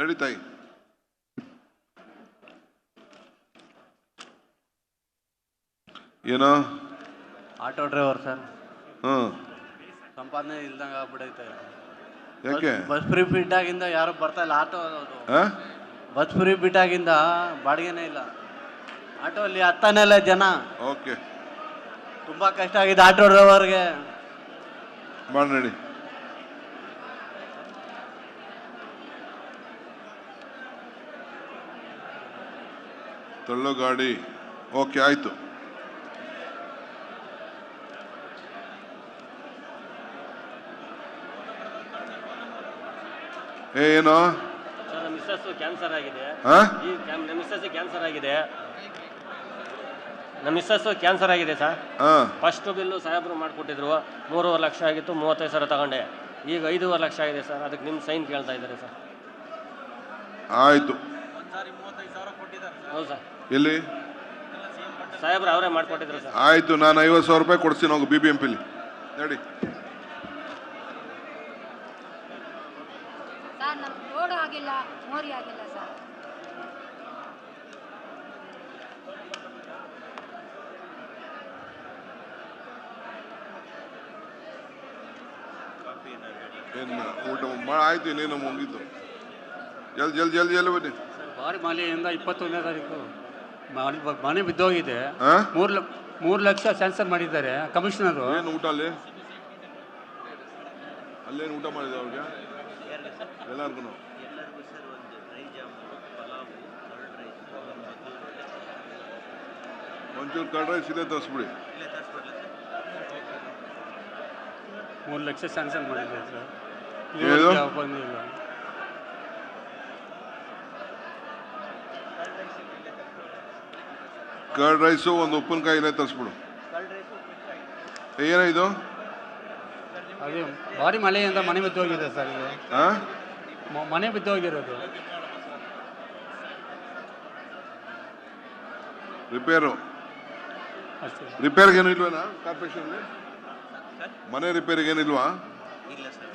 ನಡಿ ತಾಯಿ ಏನೋ? Auto driver sir. ಹ್ಮ್ ಸಂಪಾದನೆ ಇಲ್ದಂಗೆ ಆಗ್ಬಿಡೈತೆ. ಯಾಕೆ? ಬಸ್ ಫ್ರೀ ಬಿಟ್ಟಾಗಿಂದ ಯಾರು ಬರ್ತಾ ಇಲ್ಲ. ಆಟೋ ಆ? ಬಸ್ ಫ್ರೀ ಬಿಟ್ಟಾಗಿಂದ ಬಾಡಿಗೆನೇ ಇಲ್ಲ. ಆಟೋ ಅಲ್ಲಿ ಹತ್ತಾನೇ ಇಲ್ಲ ಜನ. ಓಕೆ. ತುಂಬಾ ಕಷ್ಟ ಆಗಿದೆ ಆಟೋ ಡ್ರೈವರ್ಗೆ. ಮಾಡಿ ನಡಿ ತಳ್ಳೋ ಗಾಡಿ. ಓಕೆ ಆಯಿತು. ಏನೋ? ಕ್ಯಾನ್ಸರ್ ಆಗಿದೆ. ನಮ್ಮ ಮಿಸ್ಸಸ್ ಕ್ಯಾನ್ಸರ್ ಆಗಿದೆ. ನಮ್ಮ ಮಿಸ್ಸಸ್ ಕ್ಯಾನ್ಸರ್ ಆಗಿದೆ ಸರ್. ಫಸ್ಟ್ ಬಿಲ್ಲು ಸಾಹೇಬರು ಮಾಡಿಕೊಟ್ಟಿದ್ರು. ಮೂರುವರೆ ಲಕ್ಷ ಆಗಿತ್ತು ಮೂವತ್ತೈದು ಸಾವಿರ ತಗೊಂಡೆ. ಈಗ ಐದೂವರೆ ಲಕ್ಷ ಆಗಿದೆ ಸರ್. ಅದಕ್ಕೆ ನಿಮ್ಮ ಸೈನ್ ಕೇಳ್ತಾ ಇದ್ದಾರೆ ಸರ್. ಆಯ್ತು. ಹೌದು ಸರ್. ಎಲ್ಲಿ? ಸಾಹೇಬ್ರು ಅವರೇ ಮಾಡಿಕೊಟ್ಟಿದ್ರು ಸರ್. ಆಯ್ತು ನಾನು ಐವತ್ತು ಸಾವಿರ ರೂಪಾಯಿ ಕೊಡ್ತೀನಿ ಹೋಗಿ ಬಿ ಬಿ ಎಂ ಪಿಲಿ ನೋಡಿ. ಸರ್ ನಮ್ಗೆ ರೋಡ್ ಆಗಿಲ್ಲ ಮೋರಿ ಆಗಿಲ್ಲ ಸರ್. ಏನು ಊಟ ಆಯ್ತು ಇನ್ನೇನು ಮುಗಿದ್ದು ಜಲ್ದಿ ಜಲ್ದಿ ಜಲ್ದಿ ಜಲ್ದಿ ಬನ್ನಿ. ಭಾರಿ ಮಾಲೆಯಿಂದ ಇಪ್ಪತ್ತೊಂದನೇ ತಾರೀಕು. ಮನೆ ಬಿದ್ದೋಗಿದೆ. ಮೂರು ಲ ಮೂರು ಲಕ್ಷ ಸ್ಯಾನ್ಸರ್ ಮಾಡಿದ್ದಾರೆ ಕಮಿಷನರು. ಏನು ಊಟ ಅಲ್ಲಿ? ಅಲ್ಲೇನು ಊಟ ಮಾಡಿದೆ ಅವ್ರಿಗೆ? ಎಲ್ಲರಿಗೂ ಒಂಚೂರು ಕರ್ಡ್ ರೈಸ್ ಇದೆ ತರಿಸ್ಬಿಡಿ. ಮೂರು ಲಕ್ಷ ಸ್ಯಾನ್ಸರ್ ಮಾಡಿದ್ದಾರೆ ಸರ್. ಏನು? ಬಂದಿಲ್ಲ ಕರ್ಡ್ ರೈಸು ಒಂದು ಉಪ್ಪಿನಕಾಯಿ ಇಲ್ಲೇ ತರಿಸ್ಬಿಡು. ಏನ ಇದು? ಅದೇ ಭಾರಿ ಮಳೆಯಿಂದ ಮನೆ ಬಿದ್ದೋಗಿದೆ ಸರ್ ಮನೆ ಬಿದ್ದು ಹೋಗಿರೋದು. ರಿಪೇರು. ಅಷ್ಟೇ. ರಿಪೇರ್ಗೆ ಏನು ಇಲ್ವೇನಾ ಕಾರ್ಪೊರೇಷನ್ ಮನೆ ರಿಪೇರಿಗೇನಿಲ್ವಾ ಇಲ್ಲ ಸರ್.